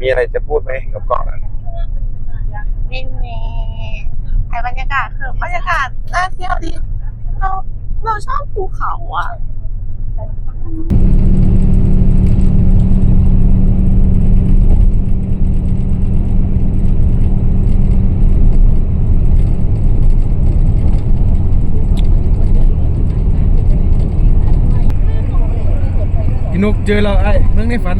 มีอะไรจะพูดไหมกับกล้องนั้นไม่มีถ่ายบรรยากาศคือบรรยากาศน่าเที่ยวดีเราเราชอบภูเขาอะพี่นุกเจอเราไอ้เรื่องในฝัน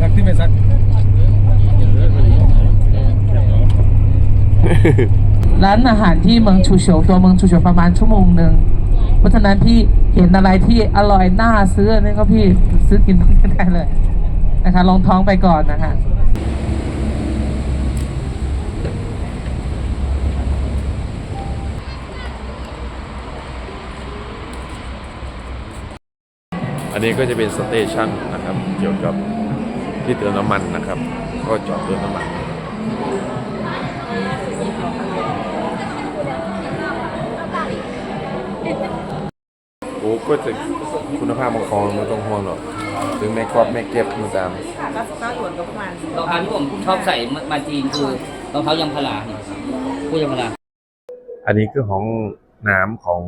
สักที่ไม่สัก ร้านอาหารที่เมืองชูโฉวตัวเมืองชูโฉวประมาณชั่วโมงหนึ่งเพราะฉะนั้นพี่เห็นอะไรที่อร่อยน่าซื้อนี่ก็พี่ซื้อกินตรงนี้ได้เลยนะคะลองท้องไปก่อนนะคะอันนี้ก็จะเป็นสเตชันนะครับ เกี่ยวกับที่เติมน้ำมันนะครับ ก็จอดเติมน้ำมัน อ้ก็จะคุณภาพของของมันต้องห่วงหรอกถึงแม่กรอบแม่เก็บมาตามรองเท้าที่ผมชอบใส่มามาจีนคือรองเท้ายางพาราเนี่ยคู่ยางพาราอันนี้คือของน้ำของ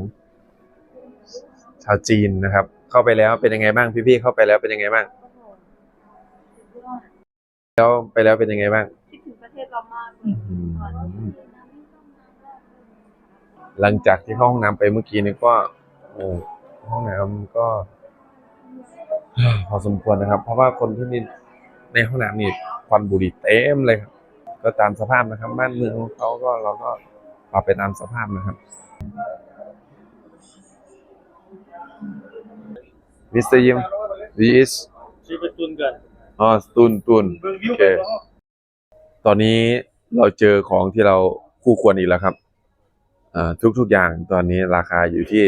ชาวจีนนะครับ เข้าไปแล้วเป็นยังไงบ้างพี่ๆเข้าไปแล้วเป็นยังไงบ้าง แล้วไปแล้วเป็นยังไงบ้างคิดถึงประเทศเรามากอืมหลังจากที่เข้าห้องน้ำไปเมื่อกี้นี่ก็โอ้ ห้องน้ำก็พอสมควรนะครับ เพราะว่าคนที่นี่ในห้องน้ำนี่ควันบุหรี่เต็มเลยครับ ก็ตามสภาพนะครับ บ้านเมืองของเขาก็เราก็ปรับไปตามสภาพนะครับมิสเตอร์ยิม this ชื่อเป็นตุนกันอ๋อตุนตุนโอเคตอนนี้เราเจอของที่เราคู่ควรอีกแล้วครับอ่าทุกๆอย่างตอนนี้ราคาอยู่ที่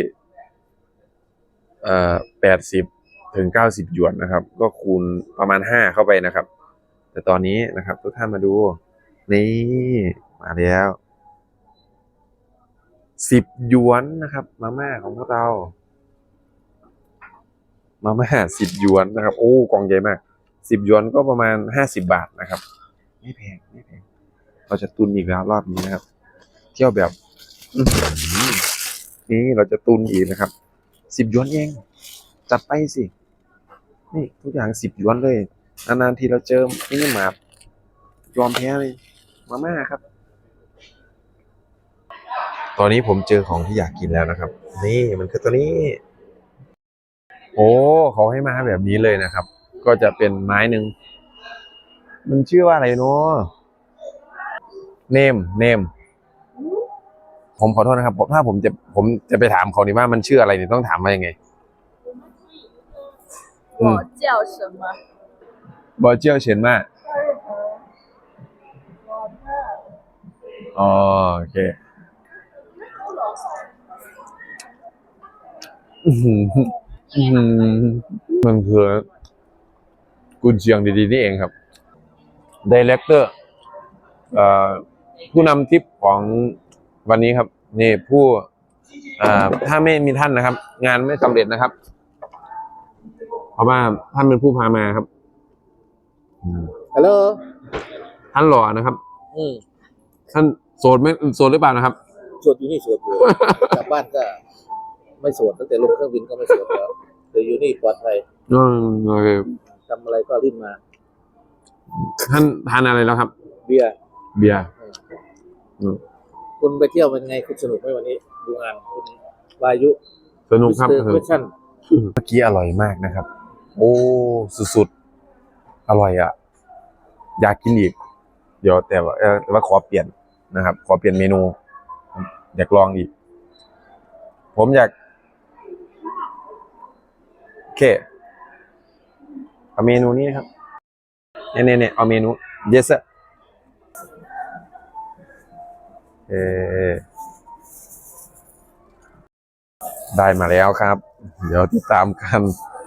เอ่อแปดสิบถึงเก้าสิบหยวนนะครับ ก็คูณประมาณห้าเข้าไปนะครับ แต่ตอนนี้นะครับ ทุกท่านมาดู นี่มาแล้วสิบหยวนนะครับ มาม่าของพวกเรา มาม่าสิบหยวนนะครับ โอ้กองใหญ่มากสิบหยวนก็ประมาณห้าสิบบาทนะครับ ไม่แพงไม่แพงเราจะตุนอีกแล้วรอบนี้นะครับ เที่ยวแบบนี่เราจะตุนอีกนะครับ สิบหยวนเอง จัดไปสิ นี่ทุกอย่างสิบหยวนเลย นานๆทีเราเจอนี่หมาดยอมแพ้เลย มาม่าครับ ตอนนี้ผมเจอของที่อยากกินแล้วนะครับ นี่มันคือตัวนี้ โอ้เขาให้มาแบบนี้เลยนะครับ ก็จะเป็นไม้หนึ่งมันชื่อว่าอะไรเนาะเนมเนม ผมขอโทษนะครับผมถ้าผมจะผมจะไปถามเขานี่ว่ามันชื่ออะไรเนี่ยต้องถามว่ายังไงบ่เจียวเฉินมาบ่เจียวเฉินมาอ๋อโอเคมันคือกุนเชียงดีๆนี่เองครับดีเลกเตอร์ผู้นำทิปของ วันนี้ครับ นี่ผู้อ่าถ้าไม่มีท่านนะครับ งานไม่สำเร็จนะครับ เพราะว่าท่านเป็นผู้พามาครับฮัลโหลท่านหล่อนะครับ อืมท่านโสดไหม่โสดหรือเปล่านะครับสวดอยู่นี่สวดอยู่กลับบ้านก็ไม่สวดตั้งแต่ลงเครื่องบินก็ไม่สวดแล้วเดี๋ยวอยู่นี่ปลอดภัยอืมโอเคทำอะไรก็รีบมา ท่านทานอะไรแล้วครับ เบียร์เบียร์ คุณไปเที่ยวเป็นไงคุณสนุกไหมวันนี้ ดูงานคุณวายุสนุกครับมิสเตอร์สเวนุกชั่นเมื่อกี้อร่อยมากนะครับ โอ้สุดๆอร่อยอะ อยากกินอีกเดี๋ยวแต่ว่าเอ่อแต่ว่าขอเปลี่ยนนะครับ ขอเปลี่ยนเมนู อยากลองอีก ผมอยากโอเคเอาเมนูนี้นะครับเนี่ยเนี่ยเนี่ยเอาเมนู yes sir ได้มาแล้วครับ เดี๋ยวติดตามกัน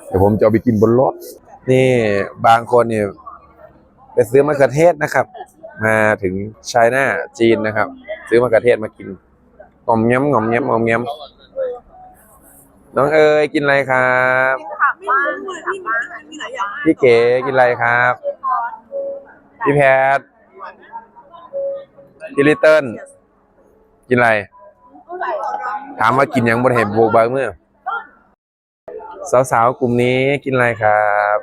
เดี๋ยวผมจะไปกินบนรถ นี่บางคนเนี่ยไปซื้อมะเขือเทศนะครับ มาถึงไชน่าจีนนะครับ ซื้อมะเขือเทศมากินงอมแง้มงอมแง้มงอมแง้มน้องเอ๋ยกินอะไรครับพี่เก๋กินอะไรครับ พี่แพทพี่ลิตเติ้ล กินอะไร ถามว่ากินยังบนเห็นโบกบางเมื่อ สาวๆ กลุ่มนี้กินอะไรครับ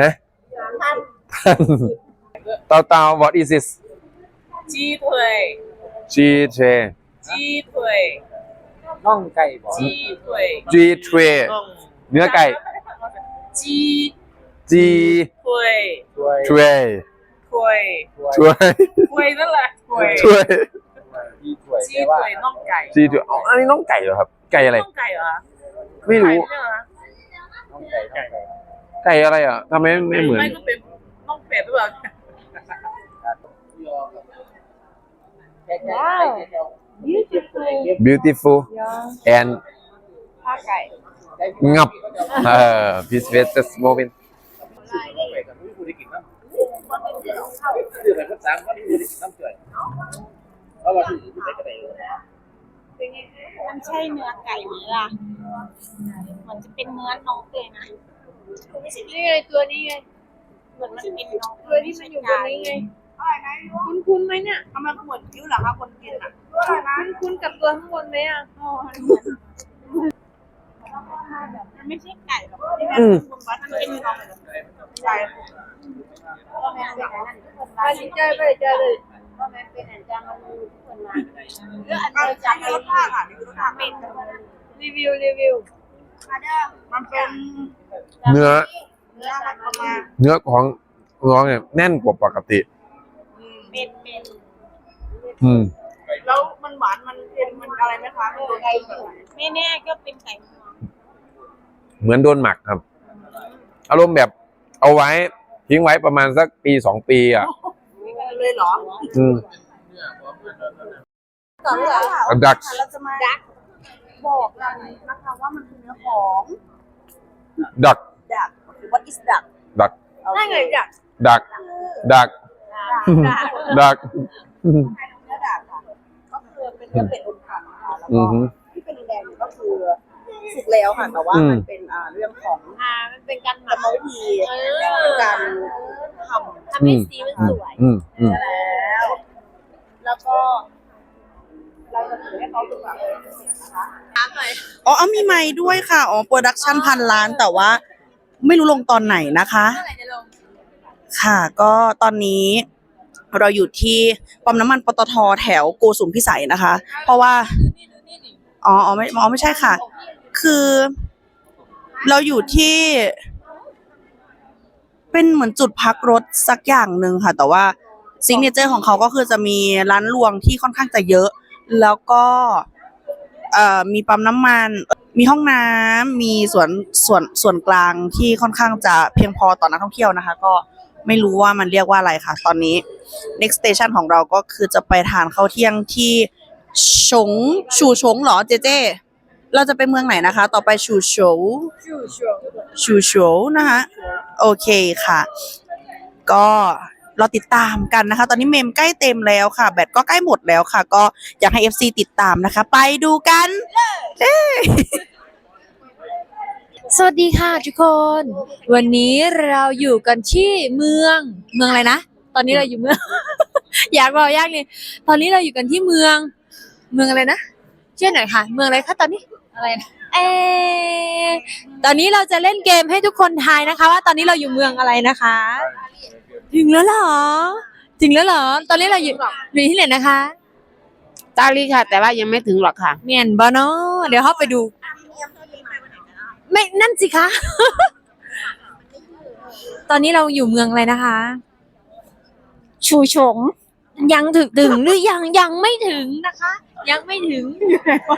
ฮะท่านตาเตา what is this จีเผยจีเทจีเผยน่องไก่บอจีเผยจีเทเนื้อไก่จีจีเผยเท ถ้วยช่วยถวยนั่นแหละถวยช่วยที่ถวยชี้ถวยน่องไก่จีถวยอ๋ออันนี้น้องไก่เหรอครับ ไก่อะไร น่องไก่เหรอไม่รู้ไก่อะไรอะทำไมไม่เหมือน ไม่ก็เป็นน่องเป็ดหรือเปล่าว้าว beautiful beautiful and ผ้าไก่ งับเออ this is the moment คือแบบภาษาว่าที่น้ำเกลือเพราะว่าที่ไหนก็ได้มันใช่เนื้อไก่ไหมล่ะมันจะเป็นเนื้อนกเลยนะนี่ไงตัวนี้ไงเหมือนมันเป็นนกตัวที่มันอยู่ตรงนี้ไงคุณคุณไหมเนี่ยทำไมเหมือนคิ้วเหรอคะคนกินอะคุณคุณกับตัวข้างบนไหมอะมันไม่ใช่ไก่หรอกอืมคุ ณวัดมันเป็นน้องใช่ไปใจไปใจเลยก็มันเป็นอันจามันรู้ทุกคนมาเรื่องอันนี้จะมีรสชาติค่ะมีรสชาติเป็นรีวิวรีวิวมันเป็นเนื้อเนื้ออะไรประมาณเนื้อของน้องเนี่ยแน่นกว่าปกติเป็นเป็นอืมแล้วมันหวานมันเค็มมันอะไรไหมคะมันโดนไก่อยู่ไม่แน่ก็เป็นไก่งวงเหมือนโดนหมักครับ อารมณ์แบบเอาไว้ ทิ้งไว้ประมาณสักปีสองปีอะเลยเหรออืมต่อเลยเหรอดักเราจะมาบอกกันนะคะว่ามันคือเนื้อของดักดัก what is ดักดักนั่นไงดักดักดักดักเนื้อดักค่ะก็คือเป็นเนื้อเป็ดอบผ่านค่ะแล้วอืก็อฮึที่เป็นแดงๆก็คือสุกแล้วค่ะแต่ว่าอืมมันเป็นอ่าเรื่องของอ่ามัน เป็นการหกรมัรกมวิธีการทำทำให้สีมันสวยอืมอืมแล้ว แล้วก็ เราจะถือให้เขาดูแบบนะคะอ๋อเอามีไม้ด้วยค่ะ อ๋อโปรดักชันพันล้านแต่ว่า ไม่รู้ลงตอนไหนนะคะค่ะ ก็ตอนนี้เราอยู่ที่ปั๊มน้ำมันปตทแถวโกสุมพิสัยนะคะ เพราะว่าอ๋ออ๋อไม่อ๋อไม่ใช่ค่ะ คือ เราอยู่ที่ เป็นเหมือนจุดพักรถสักอย่างหนึ่งค่ะ แต่ว่าซิงเนเจอร์ของเขาก็คือจะมีร้านรวงที่ค่อนข้างจะเยอะ แล้วก็เอ่อมีปั๊มน้ำมัน มีห้องน้ำมีสวนสวนส่วนกลางที่ค่อนข้างจะเพียงพอต่อนักท่องเที่ยวนะคะ ก็ไม่รู้ว่ามันเรียกว่าอะไรค่ะ ตอนนี้ next station ของเราก็คือจะไปทานข้าวเที่ยงที่ชงชูชงเหรอเจเจ เราจะไปเมืองไหนนะคะ ต่อไปชูโฉวชูโฉวนะคะโอเคค่ะ ก็เราติดตามกันนะคะ ตอนนี้เมมใกล้เต็มแล้วค่ะ แบตก็ใกล้หมดแล้วค่ะ ก็อยากให้ FC ติดตามนะคะ ไปดูกันสวัสดีค่ะทุกคน วันนี้เราอยู่กันที่เมืองเมืองอะไรนะ ตอนนี้เราอยู่เมือง อยากบอกยากเลยตอนนี้เราอยู่กันที่เมือง เมืองอะไรนะช่วยหน่อยค่ะ เมืองอะไรคะตอนนี้ อะไรนะเออตอนนี้เราจะเล่นเกมให้ทุกคนทายนะคะ ว่าตอนนี้เราอยู่เมืองอะไรนะคะ ถึงแล้วเหรอ ถึงแล้วเหรอ ตอนนี้เราอยู่อยู่ที่ไหนนะคะตาลีค่ะ แต่ว่ายังไม่ถึงหรอกค่ะ เมียนบอเนาะเดี๋ยวเข้าไปดู ไม่นั่นสิคะ ตอนนี้เราอยู่เมืองอะไรนะคะ ชูชงยังถึงถึงหรือยังยังไม่ถึงนะคะ ยังไม่ถึง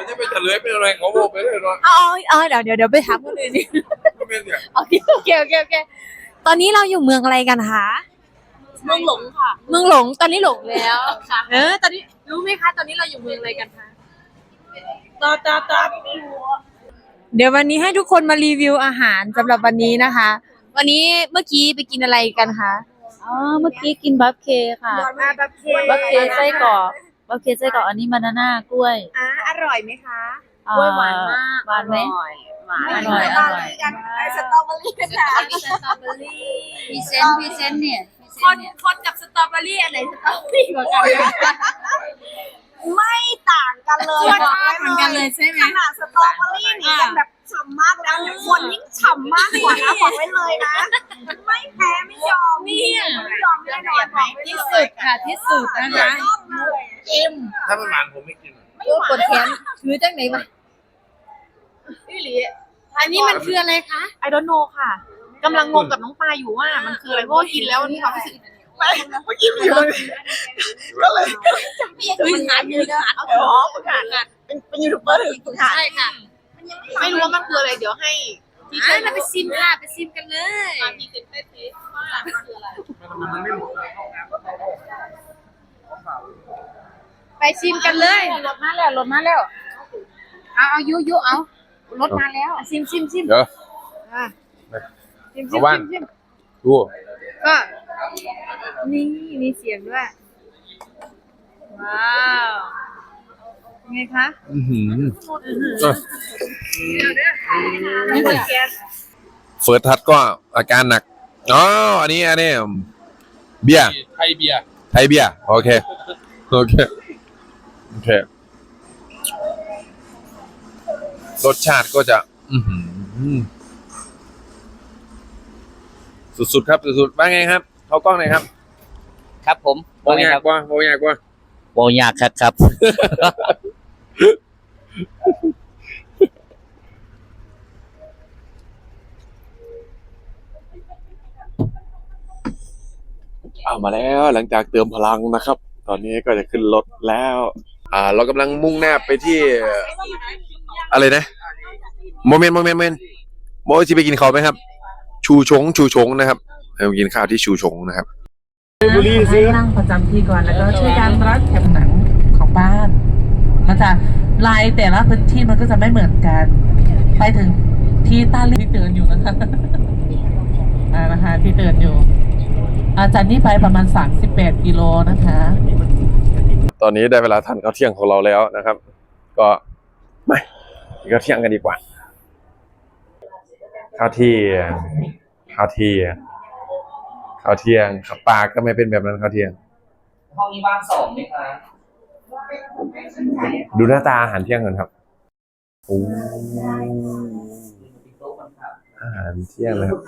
จะไปเฉลยเป็นอะไรของโบไปเลยเนาะอ๋ออ๋อเดี๋ยวเดี๋ยวเดี๋ยวไปถามคนอื่นดิโอเคโอเคโอเคโอเคตอนนี้เราอยู่เมืองอะไรกันคะเมืองหลงค่ะ เมืองหลงตอนนี้หลงแล้วค่ะเออตอนนี้รู้ไหมคะตอนนี้เราอยู่เมืองอะไรกันคะตาตาตาเดี๋ยววันนี้ให้ทุกคนมารีวิวอาหารสำหรับวันนี้นะคะ วันนี้เมื่อกี้ไปกินอะไรกันคะอ๋อเมื่อกี้กินบัฟเคค่ะแบบเคบัฟเคไส้กรอก บัฟเคไส้กรอกอันนี้บานาน่ากล้วยอ่าอร่อยไหมคะกล้วยหวานมากหวานไหม หวานอร่อยอร่อยไอสตรอเบอรี่ค่ะมีสตรอเบอรี่พรีเซนต์พรีเซนต์เนี่ยพรีเซคนนต์เนี่ยคนกับสตรอเบอรี่อันไหนสตรอเบอรี่กว่ากันคะไม่ต่างกันเลยรสชาติเหมือนกันเลยใช่ไหม ขนาดสตรอเบอรี่นี่ยังแบบ ฉ่ำมากแล้วเนี่ยคนยิ่งฉ่ำมากกว่านะบอกไว้เลยนะ ไม่แพ้ไม่ยอมเนี่ย ไม่ยอมแน่นอนบอกไว้เลยที่สุดค่ะที่สุดนะคะต้องเลยอิ่มถ้าไม่หวานผมไม่กินโอ้กดแขนถือจังไหนมาพี่หลีอันนี้มันคืออะไรคะไอดอนโนค่ะกำลังงงกับน้องปลาอยู่ว่า มันคืออะไรเพราะว่ากินแล้วมันมีความรู้สึกไม่เมื่อกี้มันอยู่เลยก็เลยก็เลยจำไม่ได้ถือหัดถือหัดอ๋อฝึกหัดเป็นเป็นยูทูบเบอร์ถึงฝึกหัดใช่ค่ะ ไม่รู้ว่ามันคืออะไรเดี๋ยวให้ที่ใช่เราไปซิมค่ะไปซิมกันเลยพี่ติดได้ทีว่ามันคืออะไรไปซิมกันเลยรถมาแล้วรถมาแล้ว เอาเอายุยุเอารถมาแล้วซิมซิมซิมเดี๋ยวซิมเอาบ้านซิมดูก็นี่มีเสียงด้วย ว้าว ไงคะอื้อหืออะนี่คือแก๊สเฟิร์สทัชก็อาการหนักอ๋ออันนี้อันนี้เบียร์ไทยเบียร์ไทยเบียร์โอเคโอเคโอเครสชาติก็จะ อือหือสุดๆครับสุดๆว่าไงครับเขากล้องหน่อยครับ ครับผมโมยากว่าโมยากว่าโบยากครับครับ เอามาแล้วหลังจากเติมพลังนะครับ ตอนนี้ก็จะขึ้นรถแล้ว อ่า เรากำลังมุ่งหน้าไปที่ อะไรนะโมเมนต์โมเมนต์โมเมนต์โมจะไปกินข้าวไหมครับ ชูชง ชูชงนะครับไปกินข้าวที่ชูชงนะครับ บุรีซื้อ นั่งประจำที่ก่อนแล้วก็ช่วยกันรัดแถบหนังของบ้าน มัน จะลายแต่ละพื้นที่มันก็จะไม่เหมือนกัน ไปถึงที่ต้าลี่ที่เตือนอยู่นะคะอ่านะคะที่เตือนอยู่อาจากนี้ไปประมาณ 38 กิโลนะคะ ตอนนี้ได้เวลาทานข้าวเที่ยงของเราแล้วนะครับ ก็ไม่กินข้าวเที่ยงกันดีกว่าข้าวเที่ยงข้าวเที่ยงข้าวเที่ยงข้าวปลาก็ไม่เป็นแบบนั้นข้าวเที่ยงห้องนี้ว่างสองไหมคะ ดูหน้าตาอาหารเที่ยงกันครับโอ้อาหารเที่ยงเลยครับ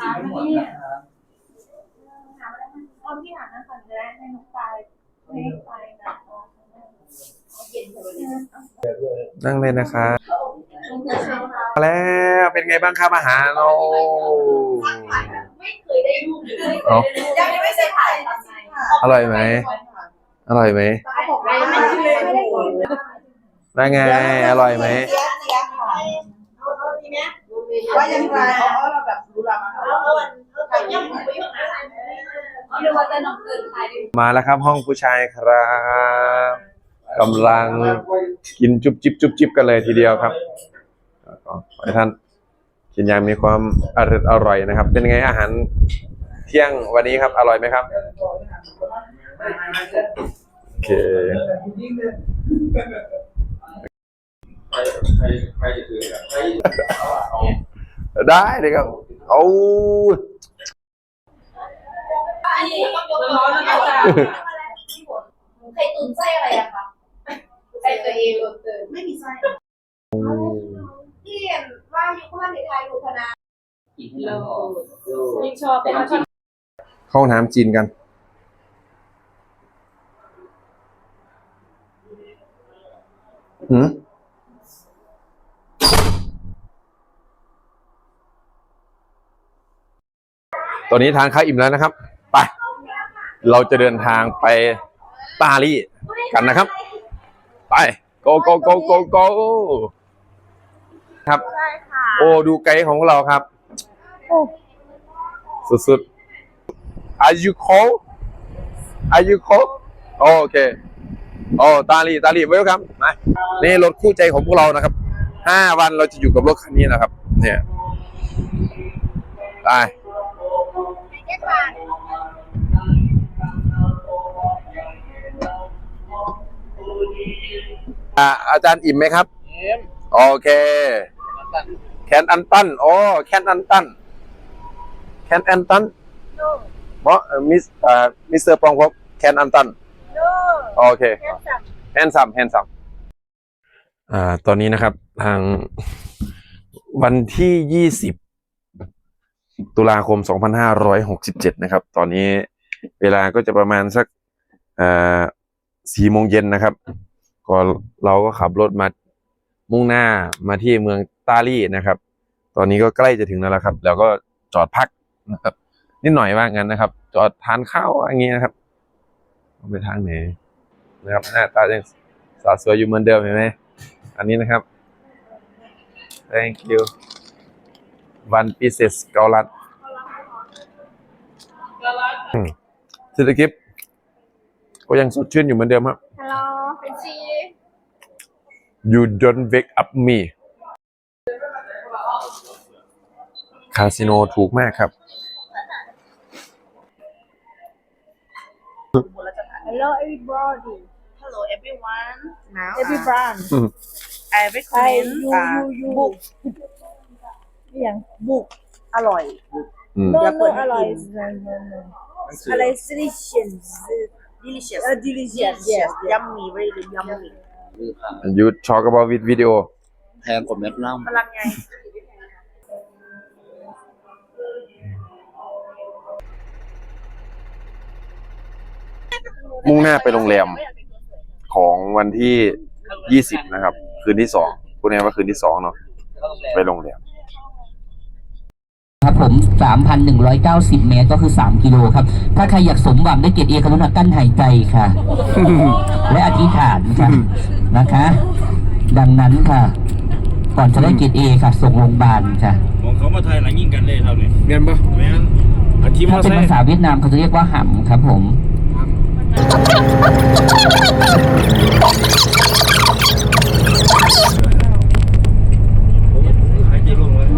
ตอนที่หานั่งคนแรกให้น้องปลาให้ไปนะนั่งเลยนะครับมาแล้วเป็นไงบ้างครับอาหารโอ้ไม่เคยได้รูปเลยเอายังไม่ได้ถ่ายอร่อยไหมอร่อยไหมเขาบอกว่าไม่ได้เลยไม่ได้เลย ได้ไง อร่อยไหมเสียเสียหอยเอาเอาทีเนี้ยว่ายังไงเอาเราแบบรู้ละมาเอาเอาเอายังไม่อยู่นะเอาเรียกว่าจะน้องเกินใครมาแล้วครับห้องผู้ชายครับกำลังกินจุบจิบจุบจิบกันเลยทีเดียวครับก็ขอให้ท่านกินอย่างมีความอร่อยอร่อยนะครับ เป็นไงอาหารเที่ยงวันนี้ครับ อร่อยไหมครับโอเค ได้เลยครับเอาอันนี้ต้องยกร้อนแล้วจ้ะไข่ตุ๋นไส้อะไรอะคะไส้ตัวเองไม่มีไส้ที่เห็นว่ายุคพันธุ์ไทยถูกพนายิ่งชอบเป็นชอบเข้าห้องน้ำจีนกันหืม ตอนนี้ทานข้าวอิ่มแล้วนะครับ ไป เราจะเดินทางไปปารีสกันนะครับ ไป go go go go go ครับ โอ้ดูไกด์ของเราครับ สุดๆ Are you cold Are you cold โอเคโอ้ตาลีตาลีเวลคัมมานี่รถคู่ใจของพวกเรานะครับห้าวันเราจะอยู่กับรถคันนี้นะครับ เนี่ยไป อ่าอาจารย์อิ่มไหมครับอิ่มโอเค แคนอันตันโอ้แคนอันตันแคนอันตันเพราะมิสเอ่อมิสเตอร์ปองพบแคนอันตันโอเคแฮนซัมแฮนซัมอ่าตอนนี้นะครับ ทางวันที่ยี่สิบ ตุลาคมสองพันห้าร้อยหกสิบเจ็ดนะครับ ตอนนี้เวลาก็จะประมาณสักสี่โมงเย็นนะครับ ก็เราก็ขับรถมามุ่งหน้ามาที่เมืองตาลีนะครับ ตอนนี้ก็ใกล้จะถึงแล้วละครับ แล้วก็จอดพักนะครับ นิดหน่อยว่างั้นนะครับ จอดทานข้าวอย่างเงี้นะครับไปทางไหนนะครับ หน้าตายังสาสวยอยู่เหมือนเดิมเห็นไหมอันนี้นะครับ thank you one pieces เกาลัดอืมเศรษฐกิจก็ยังสดชื่นอยู่เหมือนเดิมครับฮัลโหลเป็นซี You don't wake up me คาสิโนถูกมากครับ Hello everybody Hello everyone now everyone I recommend you uh, you you book อย่าง book อร่อยอืม no อย่าเปิ no ดให้อะไรกิน no no no อะไร delicious delicious uh, delicious yes yummy very yummy คือค่ะ You talk about with video แพงกว่าแมกนัมพลังไง มุ่งหน้าไปโรงแรมของวันที่ยี่สิบนะครับ คืนที่สองพูดง่ายๆว่าคืนที่สองเนาะไปโรงแรมครับ ผม 3,190 เมตรก็คือ 3 กิโลครับ ถ้าใครอยากสมหวังได้เกียรติเอกรุณากั้นหายใจค่ะ และอธิษฐานค่ะนะคะ ดังนั้นค่ะ ก่อนจะได้เกียรติเอค่ะ ส่งโรงพยาบาลค่ะของเขามาไทยหลังยิงกันเลยเท่านี้เงินปะแม่นอาทีมถ้ามาเป็นใส่ภาษาเวียดนามเขาจะเรียกว่าห่ำครับผม หายใจลงเลย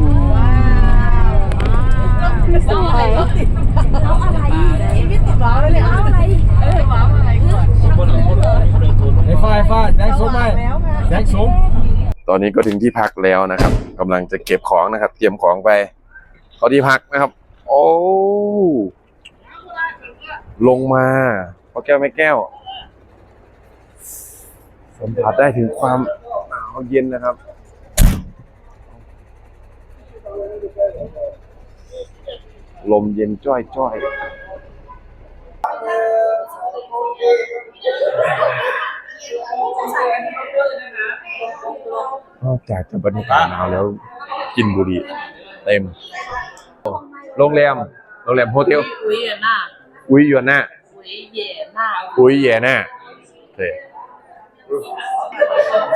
ไอ้ฟ้าไอ้ฟ้าแดงสมไหมแดงสมตอนนี้ก็ถึงที่พักแล้วนะครับกำลังจะเก็บของนะครับ เตรียมของไปเข้าที่พักนะครับ โอ้ลงมาพอแก้วไม่แก้วสัมผัสได้ถึงความหนาวเย็นนะครับ ลมเย็นจ้อยจ้อยนอกจากจะบรรยากาศหนาวแล้วกินบุหรี่เต็ม โรงแรม โรงแรมโฮเทลวิเยน่าอุ้ยยวนหน้าวิเยน่าอุ้ยเย่หน้าโอเค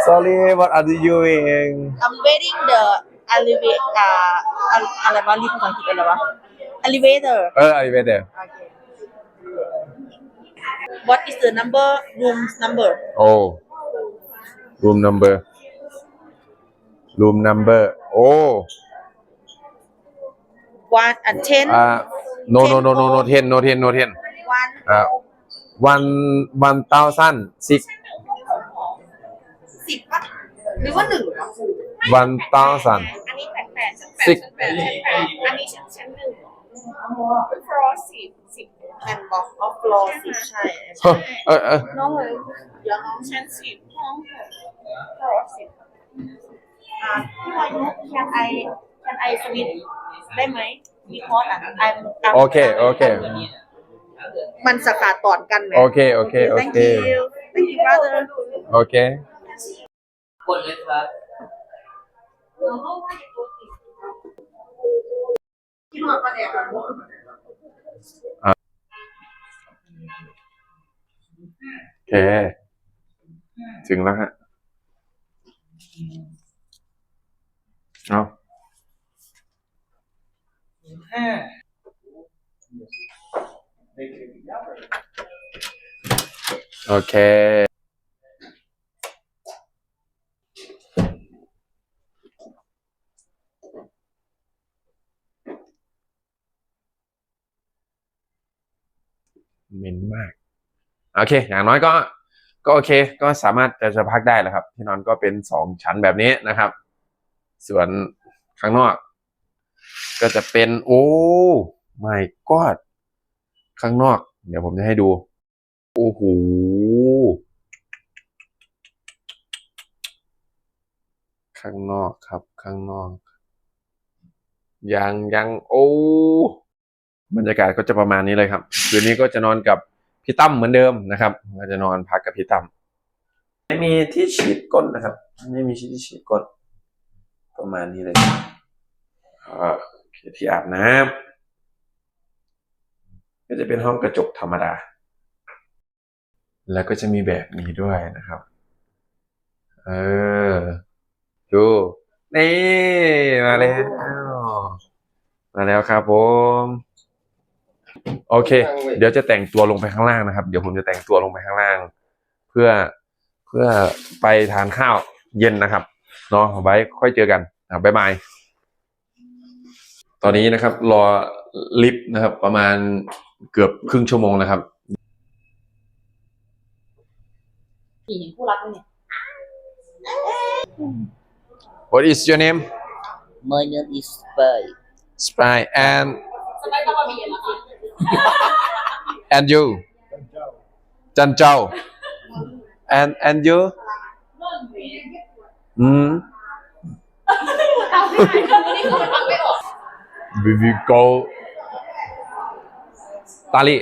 sorry what are you doing I'm waiting the elevator อ่าอะไรวะลิฟต์ภาษาอังกฤษอะไรวะ elevator เออ elevator Okay. What is the number room number? oh room number room number oh One and ten. อ่า no no no no no ten no ten no ten One. อ่า one one thousand six สิบปะหรือว่าหนึ่งวะ one thousand อันนี้แปดแปดชั้นแปด six ชั้นแปดชั้นแปดอันนี้ชั้นชั้นหนึ่ง ฟลอร์สิบสิบแอนบอกออฟลอสิบใช่เฮ้ยเออเออน้องเลยเดี๋ยวน้องชั้นสิบห้องหกฟลอร์สิบอ่าพี่วายุ can I can I switch ได้ไหมมีคอร์สอะ I'm I'm- โอเคโอเค มันสกัดต่อนกันไหมโอเคโอเคโอ Thank เค you Thank you brother โอเคกดเลยครับ โอเค ถึงแล้วฮะ เอาโอเค เหม็นมาก โอเค อย่างน้อยก็ก็โอเค ก็สามารถจะจะพักได้แหละครับ ที่นอนก็เป็นสองชั้นแบบนี้นะครับ ส่วนข้างนอก ก็จะเป็นโอ้ my god ข้างนอก เดี๋ยวผมจะให้ดู โอ้โหข้างนอกครับ ข้างนอก ยังยังโอ้บรรยากาศก็จะประมาณนี้เลยครับ คืนนี้ก็จะนอนกับ พี่ตั้มเหมือนเดิมนะครับก็จะนอนพักกับพี่ตั้มไม่มีที่ฉีดก้นนะครับ ไม่มีที่ฉีดก้น ประมาณนี้เลยอ่าที่อาบน้ำก็จะเป็นห้องกระจกธรรมดา แล้วก็จะมีแบบนี้ด้วยนะครับ เออ ดู นี่ มาแล้ว มาแล้วครับผม โอเค เดี๋ยวจะแต่งตัวลงไปข้างล่างนะครับ เดี๋ยวผมจะแต่งตัวลงไปข้างล่าง เพื่อเพื่อไปทานข้าวเย็นนะครับเนาะไว้ค่อยเจอกันอะบ๊ายบายตอนนี้นะครับ รอลิฟต์นะครับ ประมาณเกือบครึ่งชั่วโมงนะครับผีเห็นคู่รักไหมเนี่ย What is your name My name is Spy Spy and สบายต้องมามีเหรอคะ and you? Chan Chao. And and you? hmm. we will go Dali.